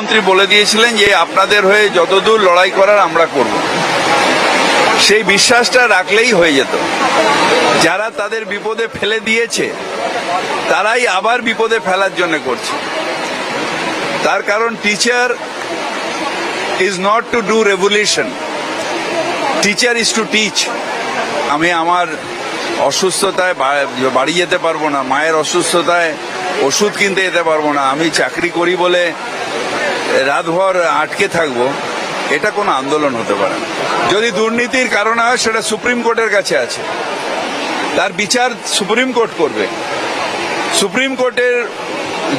মন্ত্রী বলে দিয়েছিলেন যে, আপনাদের হয়ে যতদূর লড়াই করার আমরা করব। সেই বিশ্বাসটা রাখলেই হয়ে যেত। যারা তাদের বিপদে ফেলে দিয়েছে, তারাই আবার বিপদে ফেলার জন্য করছে। তার কারণ teacher is not to do revolution teacher is to teach আমি আমার অসুস্থতায় বাড়ি যেতে পারব না, মায়ের অসুস্থতায় ওষুধ কিনতে যেতে পারব না, আমি চাকরি করি বলে রাতভর আটকে থাকব, এটা কোনো আন্দোলন হতে পারে না। যদি দুর্নীতির কারণে হয়, সেটা সুপ্রিম কোর্টের কাছে আছে। তার বিচার সুপ্রিম কোর্ট করবে। সুপ্রিম কোর্টের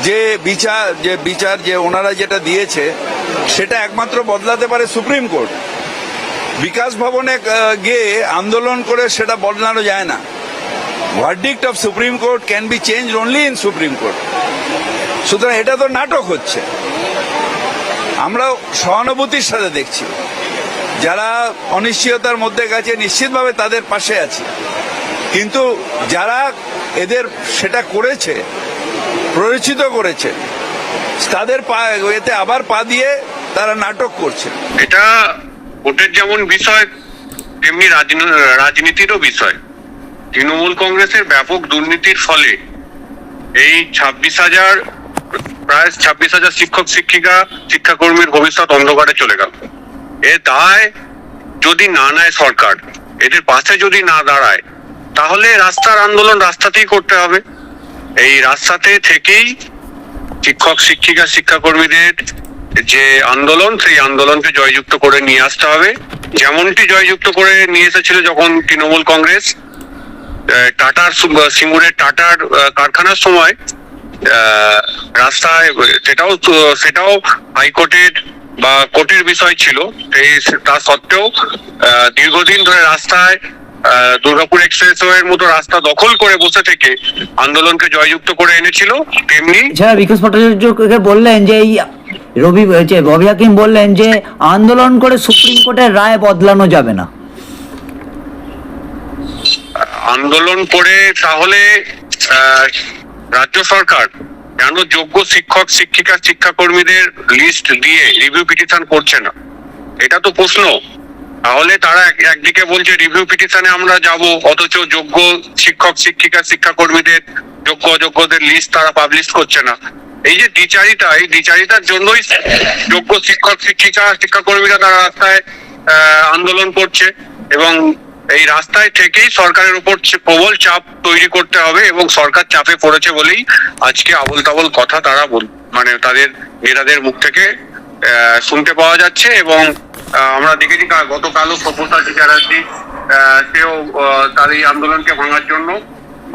যে বিচার যে বিচার, যে ওনারা যেটা দিয়েছে, সেটা একমাত্র বদলাতে পারে সুপ্রিম কোর্ট। বিকাশ ভবনে গিয়ে আন্দোলন করে সেটা বদলানো যায় না। Verdict of supreme court can be change only in supreme court সুতরাং এটা তো নাটক হচ্ছে। আমরা সহানুভূতির সাথে দেখছি। যারা অনিশ্চয়তার মধ্যে গেছে, নিশ্চিতভাবে তাদের পাশে আছি। কিন্তু যারা এদের সেটা করেছে, প্ররোচিত করেছে, তাদের পা, এতে আবার পা দিয়ে তারা নাটক করছে। এটা ভোটের যেমন বিষয়, তেমনি রাজনী- রাজনীতিরও বিষয়। তৃণমূল কংগ্রেসের ব্যাপক দুর্নীতির ফলে এই ছাব্বিশ হাজার প্রায় ছাব্বিশ হাজার শিক্ষক, শিক্ষিকা, শিক্ষাকর্মীর ভবিষ্যৎ অন্ধকারে চলে গেল। এ দায় যদি না নেয় সরকার, এদের পাশে যদি না দাঁড়ায়, তাহলে রাস্তার আন্দোলন রাস্তাতেই করতে হবে। এই রাস্তাতে থেকেই শিক্ষক, শিক্ষিকা, শিক্ষাকর্মীদের যে আন্দোলন, সেই আন্দোলনকে জয়যুক্ত করে নিয়ে আসতে হবে। যেমনটি জয়যুক্ত করে নিয়ে এসেছিল যখন তৃণমূল কংগ্রেস টাটার সিঙ্গুরের টাটার কারখানার সময় রাস্তায় সেটাও সেটাও হাইকোর্টের বা কোর্টের বিষয় ছিল। তা সত্ত্বেও দীর্ঘদিন ধরে রাস্তায় দুর্গাপুর এক্সপ্রেসওয়ে এর মতো রাস্তা দখল করে বসে থেকে আন্দোলনকে জয়যুক্ত করে এনেছিল তেমনি এছাড়া বিকাশ ভট্টাচার্যকে বললেন যে এই রবি যে ববি হাকিম বললেন যে আন্দোলন করে সুপ্রিম কোর্টের রায় বদলানো যাবে না। আন্দোলন করে তাহলে আহ, রাজ্য সরকার কেন যোগ্য শিক্ষক, শিক্ষিকা, শিক্ষাকর্মীদের লিস্ট দিয়ে রিভিউ পিটিশন করছে না? এটা তো প্রশ্ন। তাহলে তারা এক- একদিকে বলছে রিভিউ পিটিশনে আমরা যাব, অথচ যোগ্য শিক্ষক, শিক্ষিকা, শিক্ষাকর্মীদের, যোগ্য অযোগ্যদের লিস্ট তারা পাবলিশ করছে না। এই যে দ্বিচারিতা, এই দ্বিচারিতার জন্যই যোগ্য শিক্ষক, শিক্ষিকা, শিক্ষাকর্মীরা তারা রাস্তায় আন্দোলন করছে এবং এই রাস্তায় থেকেই সরকারের উপর প্রবল চাপ তৈরি করতে হবে এবং সরকার চাপে পড়েছে বলেই আজকে আবল তাবল কথা তারা মানে তাদের নেতাদের মুখ থেকে শুনতে পাওয়া যাচ্ছে এবং আমরা দেখেছি গতকালও সব্যসাচী চ্যাটার্জি সেও তার এই আন্দোলনকে ভাঙার জন্য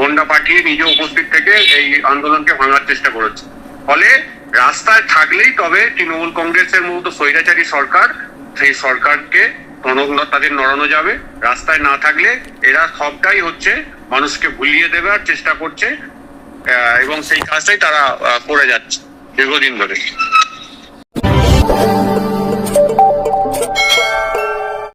গন্ডা পাঠিয়ে নিজে উপস্থিত থেকে এই আন্দোলনকে ভাঙার চেষ্টা করেছে। ফলে রাস্তায় থাকলেই তবে তৃণমূল কংগ্রেসের মতো স্বৈরাচারী সরকার, সেই সরকারকে নরম তাদের নড়ানো যাবে। রাস্তায় না থাকলে এরা সবটাই হচ্ছে মানুষকে ভুলিয়ে দেবার চেষ্টা করছে এবং সেই কাজটাই তারা করে যাচ্ছে দীর্ঘদিন ধরে।